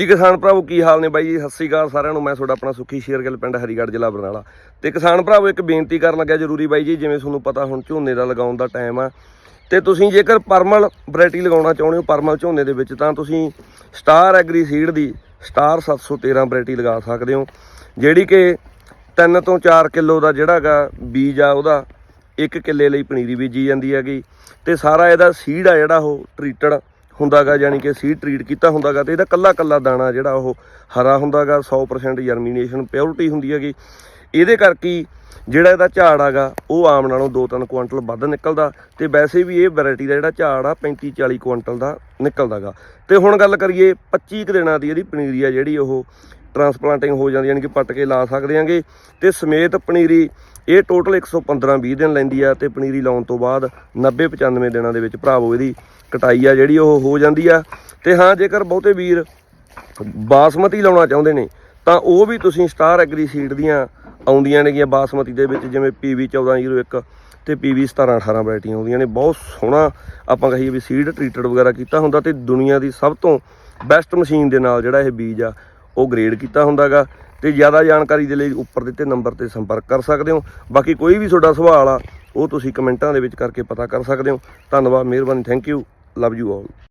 ਜੀ ਕਿਸਾਨ ਭਰਾਵੋ, ਕੀ ਹਾਲ ਨੇ ਬਾਈ ਜੀ? ਸਤਿ ਸ੍ਰੀ ਅਕਾਲ ਸਾਰਿਆਂ ਨੂੰ। ਮੈਂ ਤੁਹਾਡਾ ਆਪਣਾ ਸੁੱਖੀ ਸ਼ੇਰਗਿੱਲ, ਪਿੰਡ ਹਰੀਗੜ੍ਹ, ਜ਼ਿਲ੍ਹਾ ਬਰਨਾਲਾ। ਤੇ ਕਿਸਾਨ ਭਰਾਵੋ, ਇੱਕ ਬੇਨਤੀ ਕਰਨ ਲੱਗਿਆ ਜ਼ਰੂਰੀ ਬਾਈ ਜੀ, ਜਿਵੇਂ ਤੁਹਾਨੂੰ ਪਤਾ ਹੁਣ ਝੋਨੇ ਦਾ ਲਗਾਉਣ ਦਾ ਟਾਈਮ ਆ। ਤੇ ਤੁਸੀਂ ਜੇਕਰ ਪਰਮਲ ਵੈਰਾਈਟੀ ਲਗਾਉਣਾ ਚਾਹੁੰਦੇ ਹੋ, ਪਰਮਲ ਝੋਨੇ ਦੇ ਵਿੱਚ, ਤਾਂ ਤੁਸੀਂ ਸਟਾਰ ਐਗਰੀ ਸੀਡ ਦੀ ਸਟਾਰ 713 ਵੈਰਾਈਟੀ ਲਗਾ ਸਕਦੇ ਹੋ, ਜਿਹੜੀ ਕਿ 3 ਤੋਂ 4 ਕਿਲੋ ਦਾ ਜਿਹੜਾਗਾ ਬੀਜ ਆ, ਉਹਦਾ 1 ਕਿੱਲੇ ਲਈ ਪਨੀਰੀ ਬੀਜੀ ਜਾਂਦੀ ਹੈਗੀ। ਤੇ ਸਾਰਾ ਇਹਦਾ ਸੀਡ ਆ ਜਿਹੜਾ ਉਹ ਟ੍ਰੀਟਡ ਹੁੰਦਾਗਾ, ਯਾਨੀ ਕਿ ਸੀਡ ਟ੍ਰੀਟ ਕੀਤਾ ਹੁੰਦਾਗਾ ਤੇ ਇਹਦਾ ਕੱਲਾ ਕੱਲਾ ਦਾਣਾ ਜਿਹੜਾ ਉਹ ਹਰਾ ਹੁੰਦਾਗਾ 100% ਜਰਮੀਨੇਸ਼ਨ ਪਿਓਰਿਟੀ ਹੁੰਦੀ ਹੈਗੀ। ਇਹਦੇ ਕਰਕੇ ਜਿਹੜਾ ਇਹਦਾ ਝਾੜ ਆਗਾ ਉਹ ਆਮ ਨਾਲੋਂ 2-3 ਕੁਇੰਟਲ ਵੱਧ ਨਿਕਲਦਾ ਤੇ ਵੈਸੇ ਵੀ ਇਹ ਵੈਰਾਈਟੀ ਦਾ ਜਿਹੜਾ ਝਾੜ ਆ 35-40 ਕੁਇੰਟਲ ਦਾ ਨਿਕਲਦਾਗਾ। ਤੇ ਹੁਣ ਗੱਲ ਕਰੀਏ 25 ਕੁ ਦਿਨਾਂ ਦੀ ਇਹਦੀ ਪਨੀਰੀ ਆ ਜਿਹੜੀ ਉਹ ਟਰਾਂਸਪਲਾਂਟਿੰਗ ਹੋ ਜਾਂਦੀ, ਯਾਨੀ ਕਿ ਪੱਟ ਕੇ ਲਾ ਸਕਦੇ ਆਂਗੇ। ਤੇ ਸਮੇਤ ਪਨੀਰੀ ਇਹ ਟੋਟਲ 115 20 ਦਿਨ ਲੈਂਦੀ ਆ ਤੇ ਪਨੀਰੀ ਲਾਉਣ ਤੋਂ ਬਾਅਦ 90 95 ਦਿਨਾਂ ਦੇ ਵਿੱਚ ਭਰਾਵੋ ਇਹਦੀ ਕਟਾਈ ਆ ਜਿਹੜੀ ਉਹ ਹੋ ਜਾਂਦੀ ਆ। ਤੇ ਹਾਂ, ਜੇਕਰ ਬਹੁਤੇ ਵੀਰ ਬਾਸਮਤੀ ਲਾਉਣਾ ਚਾਹੁੰਦੇ ਨੇ, ਤਾਂ ਉਹ ਵੀ ਤੁਸੀਂ ਸਟਾਰ ਐਗਰੀ ਸੀਡ ਦੀਆਂ ਆਉਂਦੀਆਂ ਨੇਗੀਆਂ ਬਾਸਮਤੀ ਦੇ ਵਿੱਚ, ਜਿਵੇਂ PV 1401 ਤੇ PV 1718 ਵੈਰਾਈਟੀਆਂ ਆਉਂਦੀਆਂ ਨੇ। ਬਹੁਤ ਸੋਹਣਾ ਆਪਾਂ ਕਹੀਏ ਵੀ ਸੀਡ ਟ੍ਰੀਟਡ ਵਗੈਰਾ ਕੀਤਾ ਹੁੰਦਾ ਤੇ ਦੁਨੀਆ ਦੀ ਸਭ ਤੋਂ ਬੈਸਟ ਮਸ਼ੀਨ ਦੇ ਨਾਲ ਜਿਹੜਾ ਇਹ ਬੀਜ ਆ ਉਹ ਗ੍ਰੇਡ ਕੀਤਾ ਹੁੰਦਾਗਾ ਤੇ ਜ਼ਿਆਦਾ ਜਾਣਕਾਰੀ ਦੇ ਲਈ ਉੱਪਰ ਦਿੱਤੇ ਨੰਬਰ ਤੇ ਸੰਪਰਕ ਕਰ ਸਕਦੇ ਹੋ। ਬਾਕੀ ਕੋਈ ਵੀ ਤੁਹਾਡਾ ਸਵਾਲ ਆ, ਉਹ ਤੁਸੀਂ ਕਮੈਂਟਾਂ ਦੇ ਵਿੱਚ ਕਰਕੇ ਪਤਾ ਕਰ ਸਕਦੇ ਹੋ। ਧੰਨਵਾਦ, ਮਿਹਰਬਾਨੀ thank you love you all